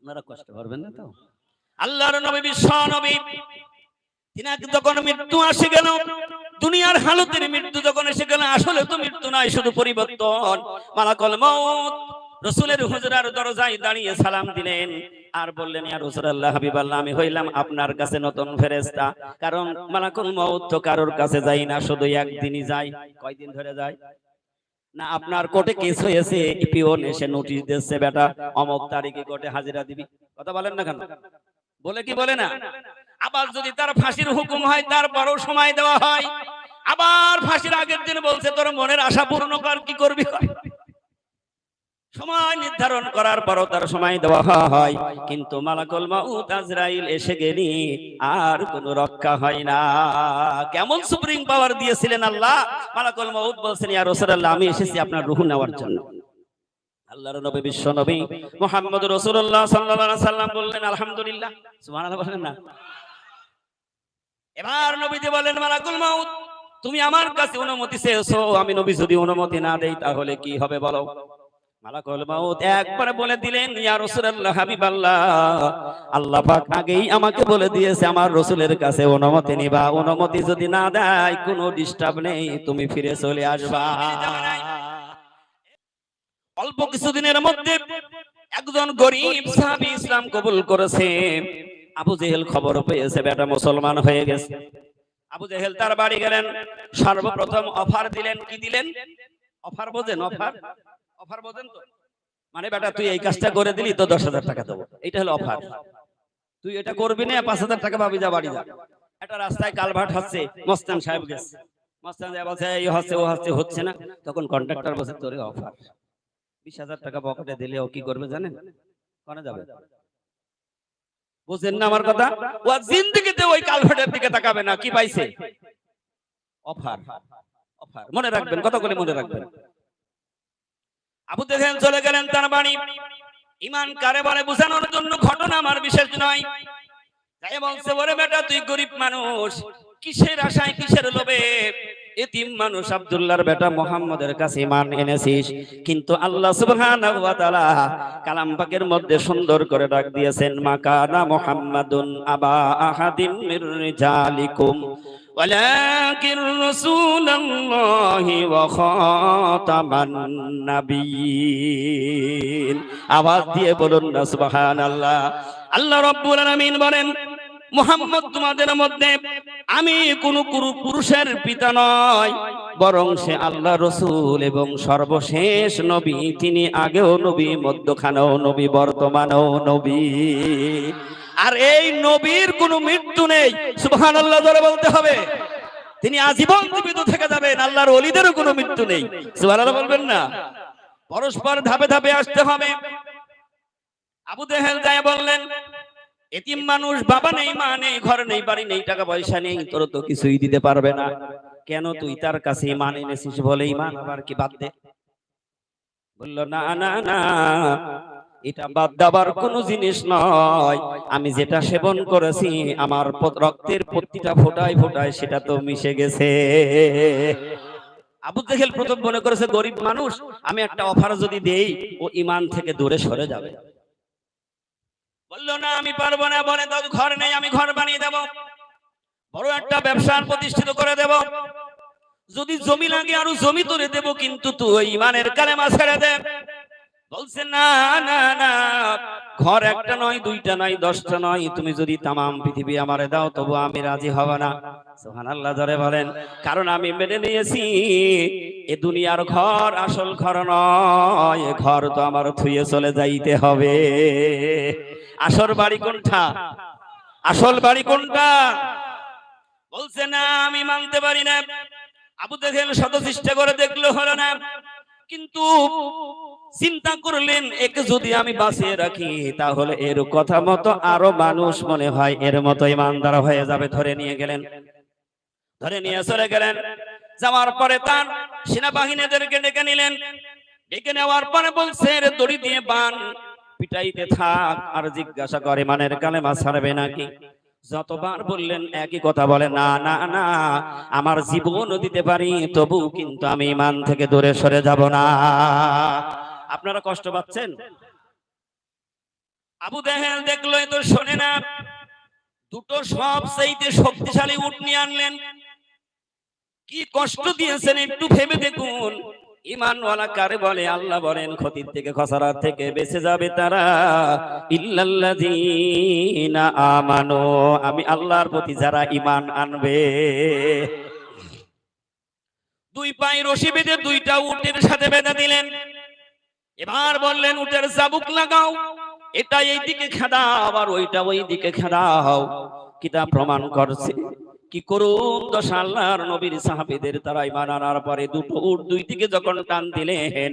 আপনারা কষ্ট পারবেন না তো? আল্লাহর নবী, বিশ্ব নবী তিনাকে যখন মৃত্যু আসে গেল, দুনিয়ার হালতের মৃত্যু যখন এসে গেল, আসলে তো মৃত্যু নয়, শুধু পরিবর্তন। মালাকল মউত, রসুলের হুজরার দরজায় দাঁড়িয়ে সালাম দিলেন আর বললেন আমি হইলাম আপনার কাছে নতুন ফেরেশতা। কারণ মালাকুল মউত তো কারোর কাছে যাই না, শুধু একদিনই যায়। কয়দিন ধরে যায়? না আপনার কোর্টে কেস হয়েছে পিওন এসে নোটিশ দিচ্ছে বেটা অমক তারিখে কোর্টে হাজিরা দিবি। কথা বলেন না কেন? বলে কি বলে না? আবার যদি তার ফাঁসির হুকুম হয় তার তারপরও সময় দেওয়া হয়। আবার ফাঁসির আগের দিন বলছে তোর মনের আশা পূর্ণ কর কি করবি? কর। সময় নির্ধারণ করার পরও তার সময় দেওয়া হয়। কিন্তু মালাকুল মাউত আজরাইল এসে গেলি আর কোনো রক্ষা হয় না। কেমন সুপ্রিম পাওয়ার দিয়েছিলেন আল্লাহ? মালাকুল মাউত বলছেন, ইয়া রাসূলুল্লাহ, আমি এসেছি আপনার রূহ নেওয়ার জন্য। আল্লাহর নবী, বিশ্ব নবী মুহাম্মদ রাসূলুল্লাহ সাল্লাল্লাহু আলাইহি সাল্লাম বললেন, আলহামদুলিল্লাহ। সুবহানাল্লাহ বলেন না। এবার নবীজি বলেন, মালাকুল মাউত, তুমি আমার কাছে অনুমতি চেয়েছো। আমি নবী যদি অনুমতি না দেই, তাহলে কি হবে বলো? মালাকুল মাউত একবারে বলে দিলেন ইয়া রাসূলুল্লাহ হাবিবাল্লাহ। আল্লাহ পাক আগেই আমাকে বলে দিয়েছে আমার রসুলের কাছে অনুমতি নিবা অনুমতি যদি না দেয় কোনো ডিস্টার্ব নেই তুমি ফিরে চলে আসবা। অল্প কিছুদিনের মধ্যে একজন গরিব সাহাবী ইসলাম কবুল করেছে। আবু জেহেল খবর পেয়েছে বেটা মুসলমান হয়ে গেছে। আবু জেহেল তার বাড়ি গেলেন সর্বপ্রথম অফার দিলেন কি দিলেন? অফার বোঝেন অফার অফার তো? মানে বেটা, তুই এই কাজটা করে দিলি তো দশ হাজার টাকা দেবো। এটা হলো অফার। তুই এটা করবি না, পাঁচ হাজার টাকা পাবি, যা বাড়ি যা। একটা রাস্তায় কালভার্ট হচ্ছে, মস্তান সাহেব গেছে। মস্তান সাহেব বলছে, এই হচ্ছে, ও হচ্ছে হচ্ছে না। তখন কন্ট্রাক্টর বলছে, তোরে অফার। বিশ হাজার টাকা পকেটে দিলে ও কি করবে জানেন? কনে যাবে? বুঝেন না আমার কথা? ও জিন্দিগিতে ওই কালভার্টের দিকে তাকাবে না, কি পাইছে? অফার। অফার। মনে রাখবেন করে মনে রাখবেন? আবু তেহেল চলে গেলেন তার বাড়ি। ইমান কারে বোঝানোর জন্য ঘটনা আমার বিশেষ নয়। বলছে বলে বেটা, তুই গরিব মানুষ, কিসের আশায়, কিসের লোভে? কিন্তু কালাম মধ্যে সুন্দর করে ডাক দিয়েছেন, মাকানা মুহাম্মাদুন আবা আহাদিম ولكن رسول الله وخاتم النبيين আওয়াজ দিয়ে বলুন না সুবহানাল্লাহ আল্লাহ রাব্বুল আলামিন বলেন মুহাম্মদ তোমাদের মধ্যে আমি কোন কুরু- পুরুষের পিতা নয় বরং সে আল্লাহ রসুল এবং সর্বশেষ নবী তিনি আগেও নবী মধ্যখানেও নবী বর্তমানেও নবী আর এই নবীর কোনো মৃত্যু নেই। সুবহান আল্লাহ ধরে বলতে হবে। তিনি আজীবন জীবিত থেকে যাবেন, আল্লাহর অলিদেরও কোনো মৃত্যু নেই। সুবহান বলবেন না। পরস্পর ধাপে ধাপে আসতে হবে। আবু দেহেল যায় বললেন, এতিম মানুষ বাবা নেই, মা নেই, ঘর নেই, বাড়ি নেই, টাকা পয়সা নেই, তোর তো কিছুই দিতে পারবে না। কেন তুই তার কাছে ইমান এনেছিস বলে ইমান আবার কি বাদ দে? বলল, না না না। এটা বাদ দেবার কোনো জিনিস নয়। আমি যেটা সেবন করেছি, আমার রক্তের প্রতিটা ফোটায় ফোটায় সেটা তো মিশে গেছে। আবু জেহেল প্রথম মনে করেছে, গরিব মানুষ, আমি একটা অফার যদি দেই, ও ইমান থেকে দূরে সরে যাবে। বলল, না, আমি পারব না। বলে তো ঘর নেই, আমি ঘর বানিয়ে দেব। বড় একটা ব্যবসার প্রতিষ্ঠিত করে দেব। যদি জমি লাগে, আরও জমি তুলে দেব, কিন্তু তুই ইমানের কালেমা ছেড়ে দে। বলছে, না না না, ঘর একটা নয়, দুইটা নয়, দশটা নয়। তুমি যদি তামাম পৃথিবী আমারে দাও, তবু আমি রাজি হব না। সোহান আল্লাহ ধরে বলেন। কারণ আমি মেনে নিয়েছি, এ দুনিয়ার ঘর আসল ঘর নয়। ঘর তো আমার থুয়ে চলে যাইতে হবে। আসল বাড়ি কোনটা? আসল বাড়ি কোনটা? বলছে, না, আমি মানতে পারি না। আবু দেখেন শত চেষ্টা করে দেখল, হলো না। কিন্তু চিন্তা করলেন, একে যদি আমি বাঁচিয়ে রাখি, তাহলে এর কথা মতো আরও মানুষ মনে হয় এর মতো ইমানদার হয়ে যাবে। ধরে নিয়ে গেলেন। ধরে নিয়ে চলে গেলেন। যাওয়ার পরে তার সেনাবাহিনীদেরকে ডেকে নিলেন। ডেকে নেওয়ার পরে বলছে দড়ি দিয়ে বান পিটাইতে থাক আর জিজ্ঞাসা করে মানের কালেমা ছাড়বে নাকি? যতবার বললেন, একই কথা বলে, না না না, আমার জীবনও দিতে পারি, তবু কিন্তু আমি ইমান থেকে দূরে সরে যাব না। আপনারা কষ্ট পাচ্ছেন? আবু দেহেল দেখল, এ তো শোনে না। দুটো সব সেইতে শক্তিশালী উট নিয়ে আনলেন। কি কষ্ট দিয়েছেন একটু ভেবে দেখুন। ইমানওয়ালা কারে বলে, আল্লাহ বলেন, ক্ষতির থেকে খসারার থেকে বেঁচে যাবে তারা। ইল্লাল্লাযীনা আমানু, আমি আল্লাহর প্রতি যারা ইমান আনবে। দুই পায়ে রশি বেঁধে দুইটা উটের সাথে বেঁধে দিলেন। এবার বললেন, উটের চাবুক লাগাও। এটা এই দিকে খেদাও আবার ওইটা ওই দিকে খেদাও। কিতা প্রমাণ করছে, কি করুন দশ আল্লাহর নবীর সাহাবীদের তারা ইমান আনার পরে দুটো উট দুই দিকে যখন টান দিলেন,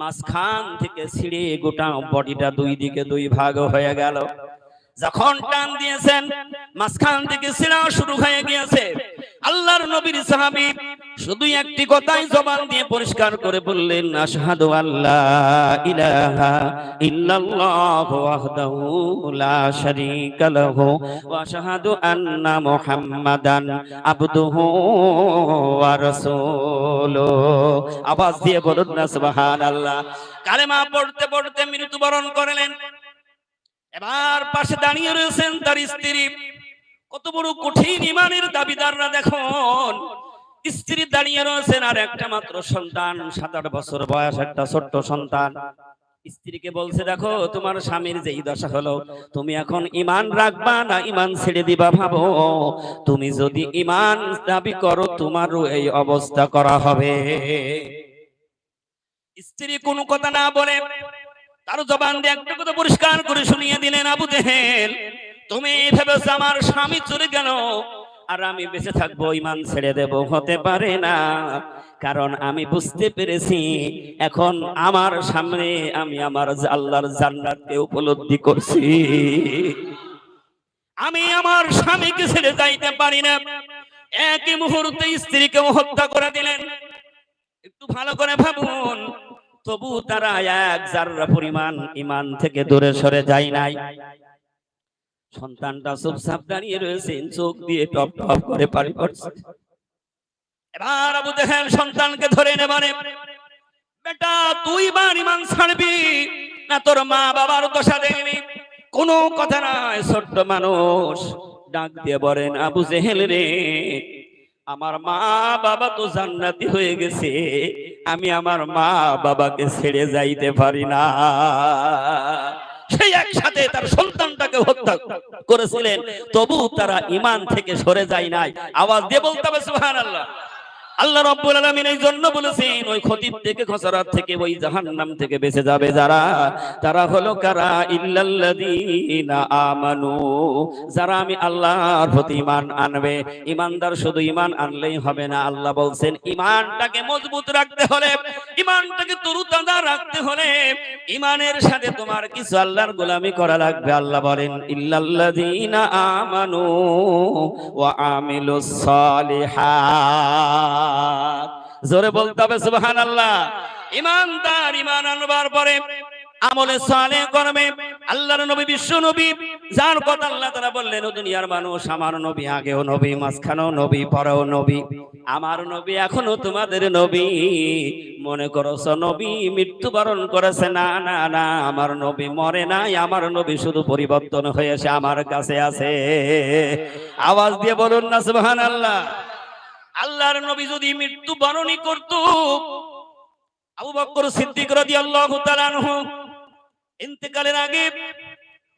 মাঝখান থেকে ছিঁড়ে গোটা বডিটা দুই দিকে দুই ভাগ হয়ে গেল। যখন টান দিয়েছেন, মাঝখান থেকে ছিঁড়া শুরু হয়ে গিয়েছে। আল্লাহর নবীর সাহাবী শুধু একটি কথাই জবান দিয়ে পরিষ্কার করে বললেন, আশহাদু আল্লাহ ইলাহা ইল্লাল্লাহ ওয়াহদাহু লা শারীকা লাহু ওয়া আশহাদু আন্না মুহাম্মাদান আবদুহু ওয়া রাসূলুহু আওয়াজ দিয়ে বলুন না, সুবহানাল্লাহ। কালেমা পড়তে পড়তে মৃত্যুবরণ করলেন। এবার পাশে দাঁড়িয়ে রয়েছেন তার স্ত্রী। কত বড় কঠিন ইমানের দাবিদাররা দেখুন। স্ত্রী দাঁড়িয়ে রয়েছেন আর একটা মাত্র সন্তান, সাত আট বছর বয়স একটা ছোট্ট সন্তান। স্ত্রীকে বলছে, দেখো, তোমার স্বামীর যেই দশা হলো, তুমি এখন ইমান রাখবা না ইমান ছেড়ে দিবা ভাবো? তুমি যদি ইমান দাবি করো, তোমারও এই অবস্থা করা হবে। স্ত্রী কোনো কথা না বলে তার জবান দিয়ে একটা কথা পরিষ্কার করে শুনিয়ে দিলেন, আবু জেহেল, তুমি ভেবেছো আমার স্বামী চলে গেল আর আমি বেঁচে থাকব ইমান ছেড়ে দেব, হতে পারে না। কারণ আমি বুঝতে পেরেছি, এখন আমার সামনে আমি আমার আল্লাহর জান্নাতকে উপলব্ধি করছি। আমি আমার স্বামীকে ছেড়ে যাইতে পারি না। একই মুহূর্তে স্ত্রীকে হত্যা করে দিলেন। একটু ভালো করে ভাবুন তবু তারা এক জাররা পরিমাণ ইমান থেকে দূরে সরে যায় নাই। সন্তানটা চুপচাপ দাঁড়িয়ে রয়েছেন চোখ দিয়ে টপ টপ করে পানি পড়ছে। এবার আবু দেখেন সন্তানকে ধরে নেবারে। বেটা, তুই বার ইমান ছাড়বি না তোর মা বাবার দশা দেয়নি? কোনো কথা নাই ছোট্ট মানুষ। ডাক দিয়ে বলেন, আবু জেহেল রে আমার মা বাবা তো জান্নাতি হয়ে গেছে। আমি আমার মা বাবাকে ছেড়ে যাইতে পারি না। সেই একসাথে তার সন্তানটাকে হত্যা করেছিলেন তবু তারা ইমান থেকে সরে যায় নাই। আওয়াজ দিয়ে বলতে হবে সুহান আল্লাহ রাব্বুল আলামিন এই জন্য বলেছেন, ওই ক্ষতির থেকে, খসরাত থেকে, ওই জাহান্নাম থেকে বেঁচে যাবে যারা। তারা হলো কারা? ইল্লাল্লাযীনা আমানু। যারা আমি আল্লাহর প্রতি ঈমান আনবে। ঈমানদার শুধু ঈমান আনলেই হবে না। আল্লাহ বলছেন, ঈমানটাকে মজবুত রাখতে হলে, ঈমানটাকে তরুতাজা রাখতে হলে, ঈমানের সাথে তোমার কিছু আল্লাহর গোলামি করা লাগবে। আল্লাহ বলেন, ইল্লাল্লাযীনা আমানু ওয়া আমিলুস সালিহাত। জোরে বলতে হবে, সুবহানাল্লাহ। ইমানদার ইমান আনবার পরে আমলে সালে করবে আল্লাহর নবী, বিশ্ব নবী, যার কথা আল্লাহ তারা বললেন দুনিয়ার মানুষ, আমার নবী আগেও নবী, মাঝখানেও নবী, পরেও নবী, আমার নবী এখনও তোমাদের নবী। মনে করছ নবী মৃত্যুবরণ করেছে? না না না, আমার নবী মরে নাই, আমার নবী শুধু পরিবর্তন হয়েছে, আমার কাছে আছে। আওয়াজ দিয়ে বলুন না, সুবহানাল্লাহ। আল্লাহর নবী যদি মৃত্যু বরণই করত, আবু বকর সিদ্দিক রাদিয়াল্লাহু তাআলা আনহু ইন্তেকালের আগে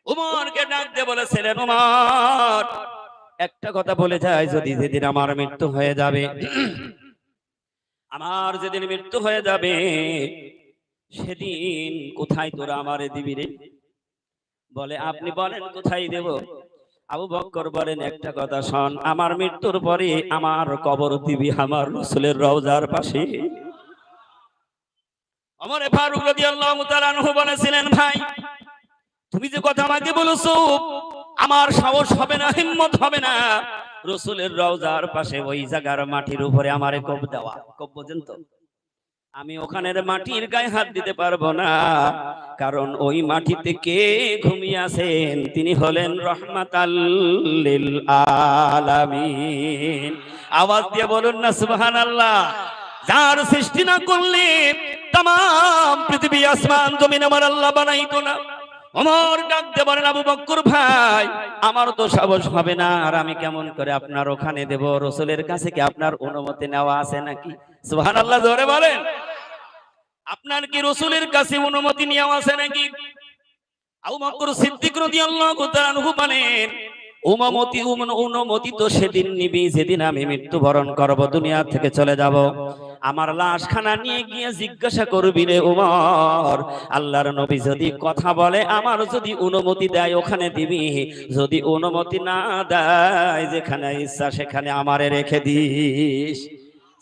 উমরকে ডাক দিয়ে বলেছিলেন উমর একটা কথা বলে যায় যদি যেদিন আমার মৃত্যু হয়ে যাবে, আমার যেদিন মৃত্যু হয়ে যাবে, সেদিন কোথায় তোরা আমারে দিবি রে? বলে, আপনি বলেন, কোথায় দেব? আবু বক্কর বলেন একটা কথা শোন আমার মৃত্যুর পরে আমার কবর দিবি আমার রসুলের রওজার পাশে। আমার ফারুক রাদিয়াল্লাহু তাআলা আনহু বলেছিলেন ভাই তুমি যে কথা আমাকে বলেছ আমার সাহস হবে না হিম্মত হবে না। রসুলের রওজার পাশে ওই জায়গার মাটির উপরে আমারে কব দেওয়া। কব বোঝেন তো? আমি ওখানের মাটির গায়ে হাত দিতে পারব না। কারণ ওই মাটিতে কে ঘুমিয়ে আছেন? তিনি হলেন রহমাতাল্লিল আলামিন। আওয়াজ দিয়ে বলুন না সুবহানাল্লাহ। যার সৃষ্টি না করলে তাম পৃথিবী আসমান জমিন আমার আল্লাহ বানাইতো না। ওমর ডাক দিয়ে বলেন আবু বক্কর ভাই আমার তো সাহস হবে না। আর আমি কেমন করে আপনার ওখানে দেব? রসুলের কাছে কি আপনার অনুমতি নেওয়া আছে নাকি? সুহান আল্লাহ জোরে বলেন। আপনার কি রসুলের কাছে অনুমতি নেওয়া আছে নাকি? অনুমতি তো সেদিন নিবি, যেদিন আমি থেকে চলে আমার নিয়ে গিয়ে জিজ্ঞাসা করবি রে আল্লাহর নবী যদি কথা বলে, আমার যদি অনুমতি দেয়, ওখানে দিবি। যদি অনুমতি না দেয়, যেখানে ইচ্ছা সেখানে আমারে রেখে দিস।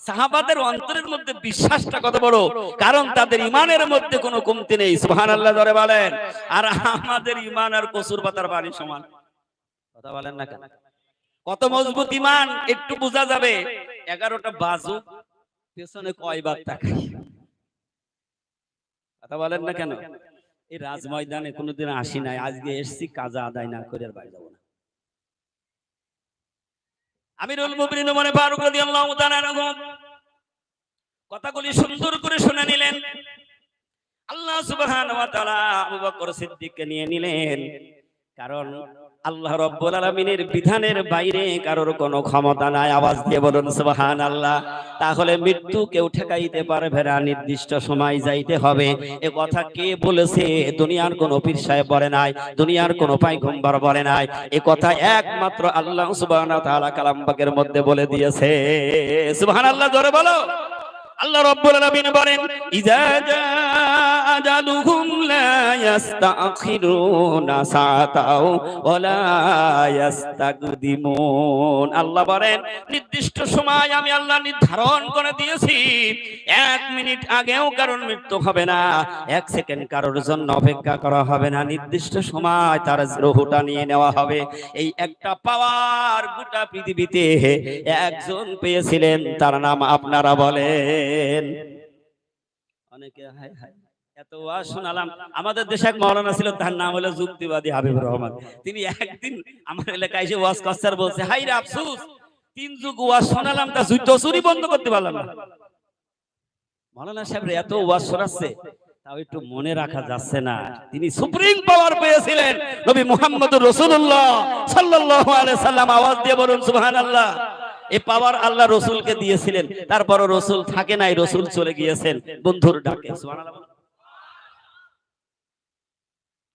সাহাবাদের অন্তরের মধ্যে বিশ্বাসটা কত বড়? কারণ তাদের ইমানের মধ্যে কোনো কমতি নেই। সুহান আল্লাহ ধরে বলেন। আর আমাদের ইমান আর কসুর পাতার বাড়ি সমান। কথা বলেন না কেন? কত মজবুত ইমান, একটু বোঝা যাবে। এগারোটা বাজু, পেছনে কয়বার তাকাই কথা বলেন না কেন? এই রাজ ময়দানে কোনোদিন আসি নাই, আজকে এসছি কাজা আদায় না করে আর বাড়ি যাব না। আমিরুল মুমিনিন ওমর ফারুক রাদিয়াল্লাহু তাআলা কথাগুলি সুন্দর করে শুনে নিলেন। আল্লাহ সুবহান ওয়া তাআলা আবু বকর সিদ্দিককে নিয়ে নিলেন। কারণ আল্লাহ রব্বুল আলামিনের বিধানের বাইরে কারোর কোনো ক্ষমতা নাই। আওয়াজ দিয়ে বলুন, সুবহানাল্লাহ। তাহলে মৃত্যু কেউ ঠেকাইতে পারবে না, নির্দিষ্ট সময় যাইতে হবে। এ কথা কে বলেছে? দুনিয়ার কোন পীর সাহেব বলে নাই, দুনিয়ার কোন পাইগম্বর বলে নাই। এ কথা একমাত্র আল্লাহ ওয়া তাআলা কালাম পাকের মধ্যে বলে দিয়েছে। সুবহানাল্লাহ, জোরে বলো। আল্লাহ রাব্বুল আলামিন বলেন ইজা আজালুহুম লা ইস্তাখিরুনা সাআতাও ওয়া লা ইস্তাকদিমুন আল্লাহ বলেন, নির্দিষ্ট সময় আমি আল্লাহ নির্ধারণ করে দিয়েছি। এক মিনিট আগেও কারণ মৃত্যু হবে না, এক সেকেন্ড কারোর জন্য অপেক্ষা করা হবে না। নির্দিষ্ট সময় তার রহুটা নিয়ে নেওয়া হবে। এই একটা পাওয়ার গোটা পৃথিবীতে একজন পেয়েছিলেন, তার নাম আপনারা বলেন। অনেকে এত ওয়াজ শোনালাম। আমাদের দেশে এক ছিল, তার নাম হলো যুক্তিবাদী রহমান। তিনি একদিন আমার এলাকায় এসে ওয়াজ বলছে হাই রে আফসুস, তিন যুগ ওয়াজ শোনালাম, তা যুদ্ধ চুরি বন্ধ করতে পারলাম না। সাহেব এত ওয়াজ শোনাচ্ছে, তাও একটু মনে রাখা যাচ্ছে না। তিনি সুপ্রিম পাওয়ার পেয়েছিলেন, নবী মুহাম্মদুর রাসূলুল্লাহ সাল্লাল্লাহু আলাইহি সাল্লাম আওয়াজ দিয়ে বলুন, সুবহানাল্লাহ। এই পাওয়ার আল্লাহ রসুলকে দিয়েছিলেন। তারপরও রসুল থাকে নাই, রসুল চলে গিয়েছেন, বন্ধুর ডাকে।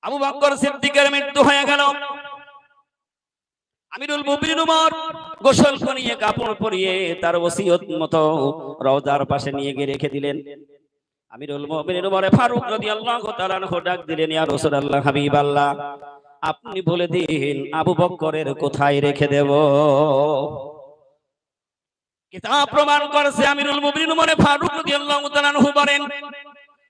আবু বকর সিদ্দিকের মৃত্যু হয়ে গেল। আমিরুল মুমিনিন উমর গোসল করিয়ে, কাপড় পরিয়ে তার ওসিয়ত মতো রওজার পাশে নিয়ে গিয়ে রেখে দিলেন। আমিরুল মুমিনিন উমর ফারুক রাদিয়াল্লাহু তাআলা ডাক দিলেন, ইয়া রাসূলুল্লাহ হাবিবাল্লাহ আপনি বলে দিন, আবু বকরের কোথায় রেখে দেব? কিতাব প্রমাণ করেছে আমিরুল মুমিনিন মনে ফারুক রাদিয়াল্লাহু তাআলা বলেন,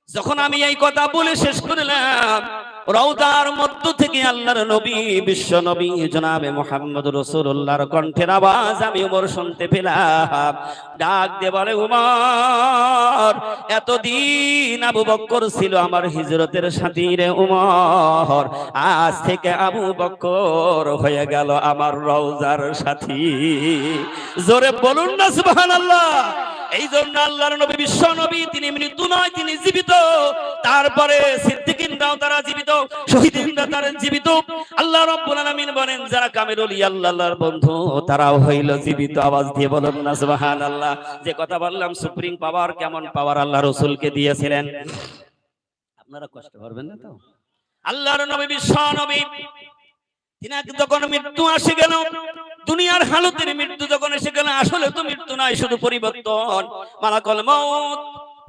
যখন আমি এই কথা বলে শেষ করলাম রওদার মধ্য থেকে আল্লাহর নবী, বিশ্ব নবী জনাবে মোহাম্মদ রসুল্লাহর কণ্ঠের আওয়াজ আমি উমর শুনতে পেলাম। ডাক দিয়ে বলে, উমর, এতদিন আবু বক্কর ছিল আমার হিজরতের সাথী উমর। আজ থেকে আবু বক্কর হয়ে গেল আমার রওজার সাথী। জোরে বলুন না, সুবহানাল্লাহ। এই জন্য আল্লাহর নবী, বিশ্ব নবী, তিনি মৃত্যু নয়, তিনি জীবিত। তারপরে সিদ্দিকিনরাও তারা জীবিত শহীদিনরা তারা জীবিত। আল্লাহ রাব্বুল আলামিন বলেন, যারা কামেরুল আল্লাহর বন্ধু, তারাও হইল জীবিত। আওয়াজ দিয়ে বলুন না, সুবহানাল্লাহ। যে কথা বললাম, সুপ্রিম পাওয়ার কেমন পাওয়ার আল্লাহ রাসূলকে দিয়েছিলেন। আপনারা কষ্ট করবেন না তো? আল্লাহর নবী, বিশ্ব নবী তিনাকে যখন মৃত্যু আসে গেল, দুনিয়ার হালতের মৃত্যু যখন এসে গেল, আসলে তো মৃত্যু নয় শুধু পরিবর্তন। মালাকল মউত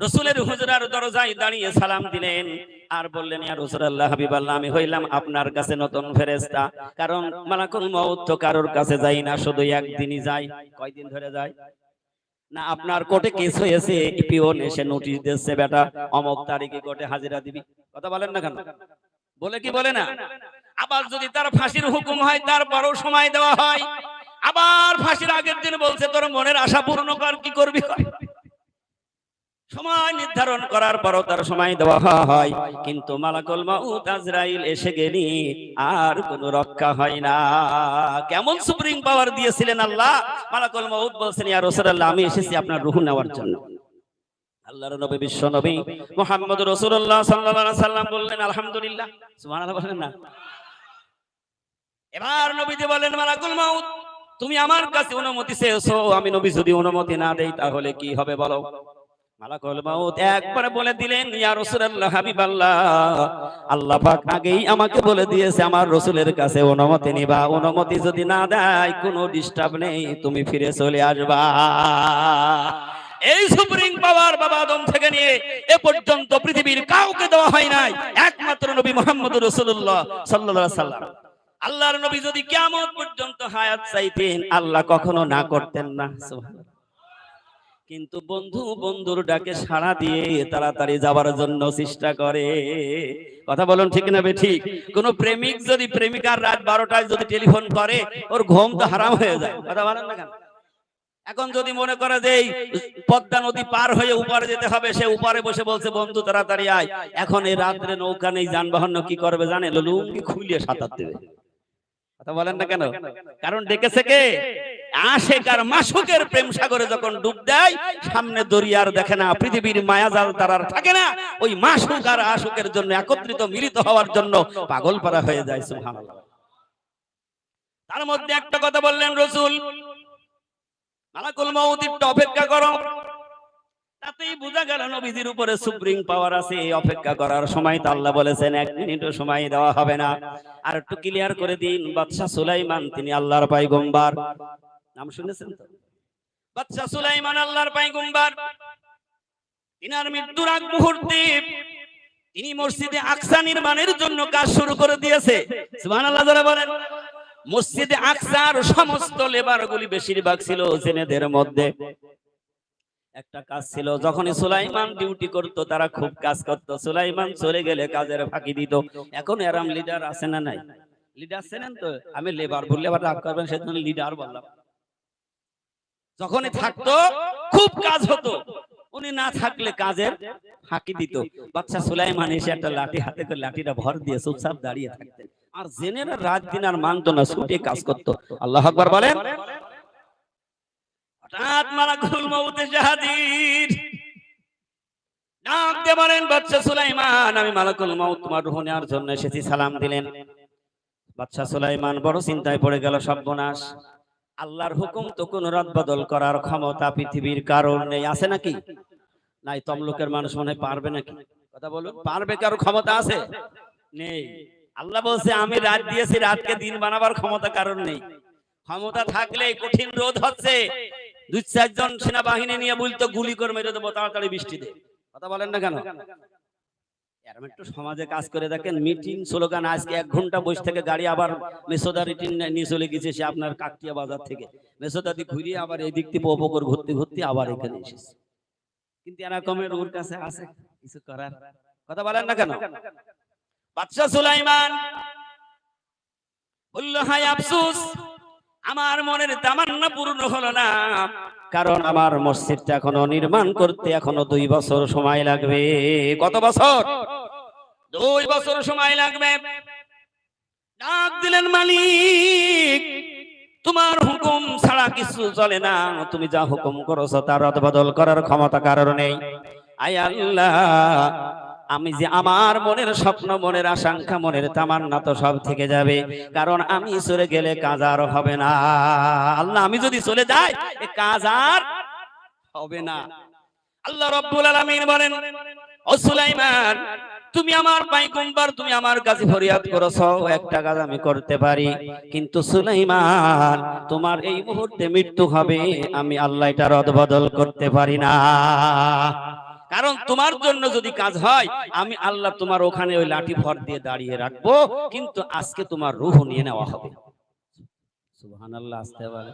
রসুলের হুজরার দরজায় দাঁড়িয়ে সালাম দিলেন। আর বললেন, ইয়া রাসূলুল্লাহ হাবিবাল্লাহ, আমি হইলাম আপনার কাছে নতুন ফেরেশতা। কারণ মালাকুল মউত তো কারোর কাছে যাই না, শুধু একদিনই যায়। কয়দিন ধরে যায়? না, আপনার কোর্টে কেস হয়েছে, পিওন এসে নোটিশ দিচ্ছে বেটা। অমক তারিখে কোর্টে হাজিরা দিবি। কথা বলেন না কেন? বলে কি বলে না? আবার যদি তার ফাঁসির হুকুম হয়, তারপরও সময় দেওয়া হয়। আবার ফাঁসির আগের দিন বলছে, তোর মনের আশা পূর্ণ কর, কি করবি? কর। সময় নির্ধারণ করার পরও তার সময় দেওয়া হয়। কিন্তু মালাকুল মাউত আজরাইল এসে গেলি আর কোনো রক্ষা হয় না। কেমন সুপ্রিম পাওয়ার দিয়েছিলেন আল্লাহ? মালাকুল মাউত বলছেন, ইয়া রাসূলুল্লাহ, আমি এসেছি আপনার রূহ নেওয়ার জন্য। আল্লাহর নবী, বিশ্ব নবী সাল্লাম বললেন, আলহামদুলিল্লাহ। বলেন না। এবার বলেন, মালাকুল মাউত, তুমি আমার কাছে অনুমতি চেয়েছো। আমি নবী যদি অনুমতি না দেই, তাহলে কি হবে বলো? মালাকুল মাউত একবার বলে দিলেন ইয়া রাসূলুল্লাহ হাবিবাল্লাহ। আল্লাহ পাক আগেই আমাকে বলে দিয়েছে আমার রসুলের কাছে অনুমতি নিবা। অনুমতি যদি না দেয় কোনো ডিস্টার্ব নেই তুমি ফিরে চলে আসবা। এই সুপ্রিম পাওয়ার বাবা আদম থেকে নিয়ে এ পর্যন্ত পৃথিবীর কাউকে দেওয়া হয় নাই একমাত্র নবী মোহাম্মদ রসুল্লাহ সাল্লাল্লাহু সাল্লাম। আল্লাহর নবী যদি কিয়ামত পর্যন্ত হায়াত চাইতেন আল্লাহ কখনো না করতেন না সুবহানাল্লাহ। কিন্তু বন্ধু বন্ধুর ডাকে সাড়া দিয়ে তাড়াতাড়ি যাবার জন্য চেষ্টা করে। কথা বলুন ঠিক না বে ঠিক। কোন প্রেমিক যদি প্রেমিকার রাত বারোটায় যদি টেলিফোন করে, ওর ঘুম তো হারাম হয়ে যায়। কথা বলেন না কেন? এখন যদি মনে করে যে পদ্মা নদী পার হয়ে উপারে যেতে হবে, সে উপারে বসে বলছে, বন্ধু, তাড়াতাড়ি আয়। এখন এই রাত্রে নৌকা নেই, যানবাহন কি করবে জানে লুঙ্গি খুলিয়ে সাঁতার দেবে। কথা বলেন না কেন? কারণ ডেকেছে কে? আশেক আর মাসুকের প্রেম সাগরে যখন ডুব দেয় সামনে দরিয়ার দেখে না পৃথিবীর মায়াজাল তার আর থাকে না। ওই মাসুক আর আশুকের জন্য একত্রিত মিলিত হওয়ার জন্য পাগল পারা হয়ে যায় সুবহানাল্লাহ। তার মধ্যে একটা কথা বললেন রসুল মালাকুল মউত একটু অপেক্ষা করো। তাতেই বোঝা গেল নবীজির উপরে সুপ্রিম পাওয়ার আছে অপেক্ষা করার সময় তো আল্লাহ বলেছেন এক মিনিটও সময় দেওয়া হবে না আর একটু ক্লিয়ার করে দিন বাদশাহ সুলাইমান তিনি আল্লাহর পাইগম্বার নাম শুনেছেন তো বাদশাহ সুলাইমান আল্লাহর পাইগম্বার তিনার মৃত্যুর আগ মুহূর্তে তিনি মসজিদে আকসা নির্মাণের জন্য কাজ শুরু করে দিয়েছে সুবহানাল্লাহ যারা বলেন মসজিদে আকসার সমস্ত লেবারগুলি বেশিরভাগ ছিল জেনেদের মধ্যে একটা কাজ ছিল যখনই সুলাইমান ডিউটি করত তারা খুব কাজ করত। সুলাইমান চলে গেলে কাজের ফাঁকি দিত। এখন এরাম লিডার আছে না নাই? লিডার ছিলেন তো? আমি লেবার বললে আবার রাগ করবেন সেজন্য লিডার বললাম। যখনই থাকতো খুব কাজ হতো। উনি না থাকলে কাজের ফাঁকি দিত। বাচ্চা সুলাইমান এসে একটা লাঠি হাতে করে লাঠিটা ভর দিয়ে চুপচাপ দাঁড়িয়ে থাকতেন। আর জেনেরা রাত দিন আর মানতো না ছুটে কাজ করতো। আল্লাহ আকবার বলেন? হঠাৎ বলেন বাচ্চা সুলাইমান, আমি মালাকুল তোমার জন্য এসেছি, সালাম দিলেন। বাচ্চা সুলাইমান বড় চিন্তায় পড়ে গেল সর্বনাশ। আল্লাহর হুকুম তো কোন রদ বদল করার ক্ষমতা পৃথিবীর কারণ নেই, আছে নাকি? নাই, তমলুকের মানুষ মনে পারবে নাকি? কথা বলুন, পারবে কারও ক্ষমতা আছে? নেই। আল্লাহ বলছে, আমি রাত দিয়েছি, রাতকে দিন বানাবার ক্ষমতা কারণ নেই। ক্ষমতা থাকলে কঠিন রোধ হচ্ছে। দুই চারজন সেনাবাহিনী নিয়ে বলতো, গুলি করে মেরে দেবো, তাড়াতাড়ি বৃষ্টিতে কথা বলেন না কেন? সমাজে কাজ করে দেখেন মিটিং স্লোগান আজকে এক ঘণ্টা বসে থেকে গাড়ি আবার মেসোদা রিটিন নিয়ে চলে গেছে সে আপনার কাকটিয়া বাজার থেকে। মেসোদা দিক ঘুরিয়ে আবার এই দিক থেকে উপকর ঘুরতে ঘুরতে আবার এখানে এসেছে। কিন্তু এরকমের ওর কাছে আছে, কিছু করার। কথা বলেন না কেন? বাদশাহ সুলাইমান বলল হাই আফসোস আমার মনের তামান্না পূর্ণ হলো না। কারণ আমার মসজিদটা এখনও নির্মাণ করতে এখনও দুই বছর সময় লাগবে। কত বছর? দুই বছর সময় লাগবে। ডাক দিলেন মালিক, তোমার হুকুম ছাড়া কিছু চলে না। তুমি যা হুকুম করেছ তার রদ বদল করার ক্ষমতা কারণ নেই। আয় আল্লাহ আমি যে আমার মনের স্বপ্ন মনের আকাঙ্ক্ষা মনের তামান্না তো সব থেকে যাবে। কারণ আমি চলে গেলে কাজ আর হবে না। আল্লাহ আমি যদি চলে যাই কাজ আর হবে না। আল্লাহ রব্বুল আলামিন বলেন ও সুলাইমান তুমি আমার পাইগম্বর তুমি আমার কাছে ফরিয়াদ করেছ। একটা কাজ আমি করতে পারি। কিন্তু সুলাইমান তোমার এই মুহূর্তে মৃত্যু হবে। আমি আল্লাহ এটা রদ বদল করতে পারি না। কারণ তোমার জন্য যদি কাজ হয় আমি আল্লাহ তোমার ওখানে ওই লাঠি ভর দিয়ে দাঁড়িয়ে রাখব কিন্তু আজকে তোমার রুহ নিয়ে নেওয়া হবে। সুবহানাল্লাহ আসতে বলে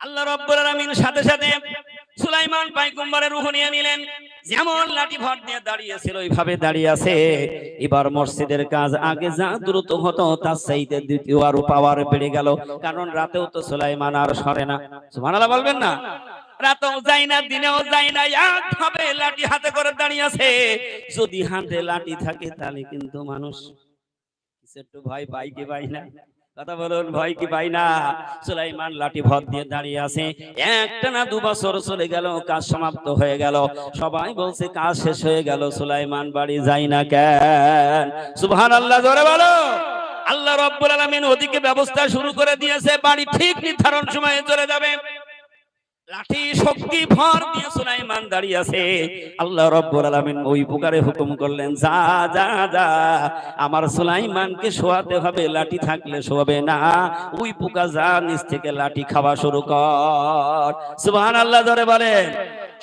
আল্লাহ রব্বুল আলামিন সাথে সাথে সুলাইমান পাইগম্বরের রুহ নিয়ে নিলেন। যেমন লাঠি ভর দিয়ে দাঁড়িয়েছিল ওইভাবে দাঁড়িয়ে আছে। এবার মসজিদের কাজ আগে যা দ্রুত হতো তার চাইতে দ্বিতীয় আরও পাওয়ার বেড়ে গেল। কারণ রাতেও তো সুলাইমান আর সরে না। সুবহানাল্লাহ বলবেন না? রাতেও যাই না, দিনেও যাই না একভাবে লাঠি হাতে করে দাঁড়িয়ে আছে। যদি হাতে লাঠি থাকে, তাহলে কিন্তু মানুষ একটু ভয় পাই কি পাই না? কথা বলুন, ভয় কি পাই না? সুলাইমান লাঠি ভর দিয়ে দাঁড়িয়ে আছে। একটা না দু বছর চলে গেল, কাজ সমাপ্ত হয়ে গেল। সবাই বলছে, কাজ শেষ হয়ে গেল, সুলাইমান বাড়ি যাই না কেন? সুবহান আল্লাহ জোরে বলো। আল্লাহ রব্বুল আলামিন ওদিকে ব্যবস্থা শুরু করে দিয়েছে, বাড়ি ঠিক নির্ধারণ সময়ে চলে যাবে। লাঠি আল্লাহ থাকলে শোবে না। ওই পোকা যা নিচ থেকে লাঠি খাওয়া শুরু কর। ধরে বলেন।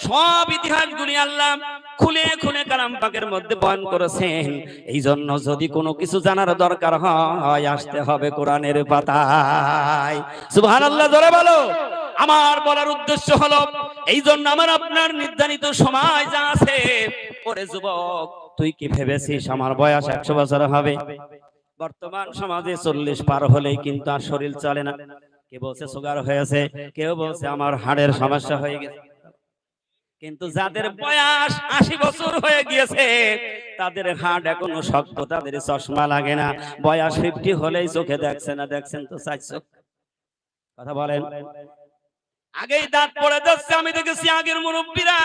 সব ইতিহাসগুলি আল্লাহ খুলে খুলে কালাম পাকের মধ্যে বয়ন করেছেন। এই জন্য যদি কোনো কিছু জানার দরকার হয়, আসতে হবে কোরআনের পাতায়। সুবহানাল্লাহ ধরে বলো। আমার বলার উদ্দেশ্য হলো এই জন্য আমার আপনার নির্ধারিত সময় যা আছে, ওরে যুবক, তুই কি ভেবেছিস আমার বয়স একশো বছর হবে? বর্তমান সমাজে চল্লিশ পার হলেই কিন্তু আর শরীর চলে না। কে বলছে সুগার হয়েছে? কেউ বলছে আমার হাড়ের সমস্যা হয়ে গেছে। কিন্তু যাদের বয়স আশি বছর হয়ে গিয়েছে, তাদের হাড় এখনও শক্ত, তাদের চশমা লাগে না। বয়স ফিফটি হলেই চোখে দেখছে না, দেখছেন তো চাইছো কথা বলেন। আগেই দাঁত পড়ে যাচ্ছে, আমি দেখেছি আগের মুরব্বীরা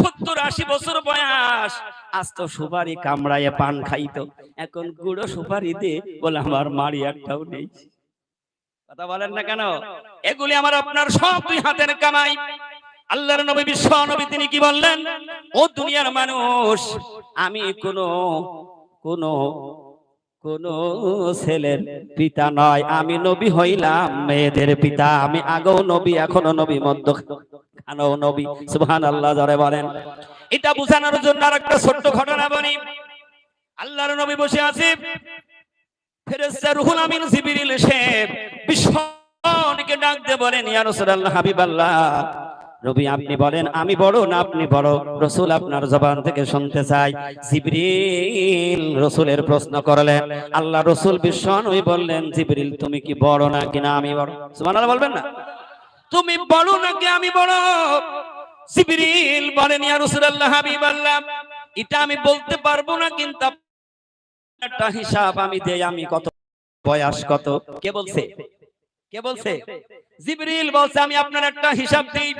সত্তর আশি বছর বয়স। আজ তো সুপারি কামড়ায় পান খাইতো। এখন গুঁড়ো সুপারি দিয়ে বলে আমার মারি একটাও নেই। কথা বলেন না কেন? এগুলি আমার আপনার সব দুই হাতের কামাই। আল্লাহর নবী, বিশ্ব নবী, তিনি কি বললেন? ও দুনিয়ার মানুষ, আমি কোন কোন কোন ছেলের পিতা নয়। আমি নবী হইলাম, মেয়েদের পিতা। আমি আগেও নবী, এখনও নবী। মধ্য খানও নবী। সুবহান আল্লাহ জরে বলেন। এটা বোঝানোর জন্য আর একটা ছোট্ট ঘটনা বলি। আল্লাহর নবী বসে আছে। ফেরেশতা রুহুল আমিন জিবরিল এসে বিশ্বকে ডাক দিয়ে বলেন, ইয়া রাসূলুল্লাহ, হাবিবাল্লাহ। রবি আপনি বলেন আমি বড় না আপনি বড়? রসুল আপনার জবান থেকে শুনতে চাই জিবরিল রসুলের প্রশ্ন করলেন আল্লাহ রসুল বিশ্ব নবী বললেন জিবরিল তুমি কি বড় না কিনা আমি বড়? সুবহানাল্লাহ বলবেন না? তুমি বড় নাকি আমি বড়? জিবরিল বলেন ইয়া রাসূলুল্লাহ হাবিবাল্লাহ এটা আমি বলতে পারব না কিন্তু একটা হিসাব আমি দেই আমি কত বয়স কত কে বলছে? কে বলছে? জিবরিল বলছে আমি আপনার একটা হিসাব দিই।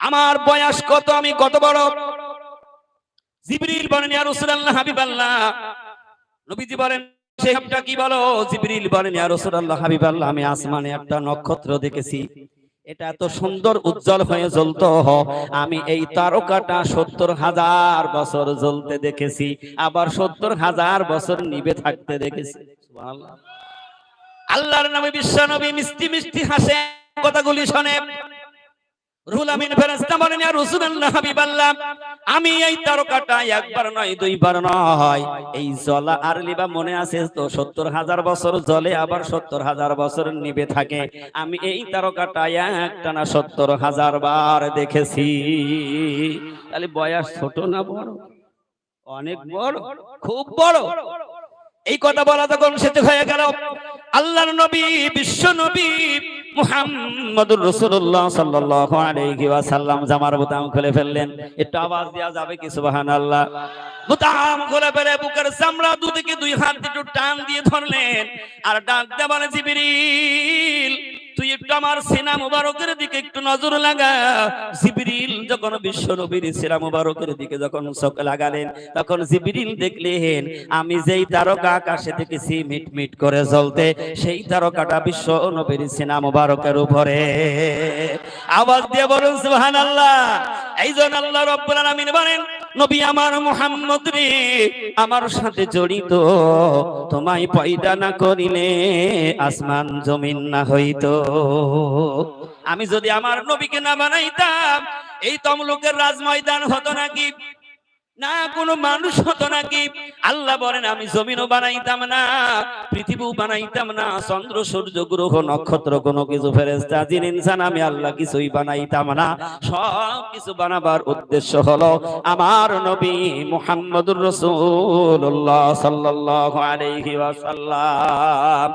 আমার বয়স কত, আমি কত আমি আসমানে একটা নক্ষত্র দেখেছি। এটা এত সুন্দর, উজ্জ্বল হয়ে জ্বলতো। আমি এই তারকাটা সত্তর হাজার বছর জ্বলতে দেখেছি, আবার সত্তর হাজার বছর নিবে থাকতে দেখেছি। আল্লাহর নামে বিশ্ব নবী মিষ্টি মিষ্টি হাসে, কথাগুলি শোনে। আমি এই তারকাটা একবার নয়, দুইবার নয়। এই লিবা মনে আছে তো, সত্তর হাজার বছর জ্বলে আবার সত্তর হাজার বছর নিবে থাকে। আমি এই তারকাটা একটা না সত্তর হাজার বার দেখেছি। তাহলে বয়স ছোট না বড়? অনেক বড়, খুব বড়। এই কথা বলা তখন সেতু হয়ে গেল। আল্লাহর নবী, বিশ্ব নবী মুহাম্মদুর রাসূলুল্লাহ সাল্লাল্লাহু আলাইহি ওয়াসাল্লাম জামার বোতাম খুলে ফেললেন। একটু আওয়াজ দেওয়া যাবে কি, সুবহানাল্লাহ? বোতাম খুলে ফেলে বুকের চামড়া দুদিকে দুই হাত দুটো টান দিয়ে ধরলেন। আর ডাক দিয়ে বলে, জিবরিল! তুই একটু আমার সেনা মুবারকের দিকে একটু নজর লাগা। জিবরিল যখন বিশ্ব নবীর সেনা মুবারকের দিকে যখন চোখ লাগালেন, তখন জিবরিল দেখলেন, আমি যেই তারকা আকাশে দেখেছি মিট মিট করে জ্বলতে, সেই তারকাটা বিশ্ব নবীর সেনা মুবারকের উপরে। আওয়াজ দিয়ে বলুন, সুবহানাল্লাহ। এই জন্য আল্লাহ রব্বুল আলামিন বলেন নবী আমার মোহাম্মদ রে, আমার সাথে জড়িত। তোমায় পয়দা না করিলে আসমান জমিন না হইতো। আমি যদি আমার নবীকে না বানাইতাম, এই তমলুকের রাজময়দান হতো নাকি? না, কোনো মানুষ হতো নাকি? আল্লাহ বলেন, আমি জমিনও বানাইতাম না, পৃথিবীও বানাইতাম না, চন্দ্র, সূর্য, গ্রহ, নক্ষত্র, কোনো কিছু ফেরেস্তা জিন ইনসান, আমি আল্লাহ কিছুই বানাইতাম না। সব কিছু বানাবার উদ্দেশ্য হলো আমার নবী মুহাম্মদুর রাসূলুল্লাহ সাল্লাল্লাহু আলাইহি ওয়াসাল্লাম।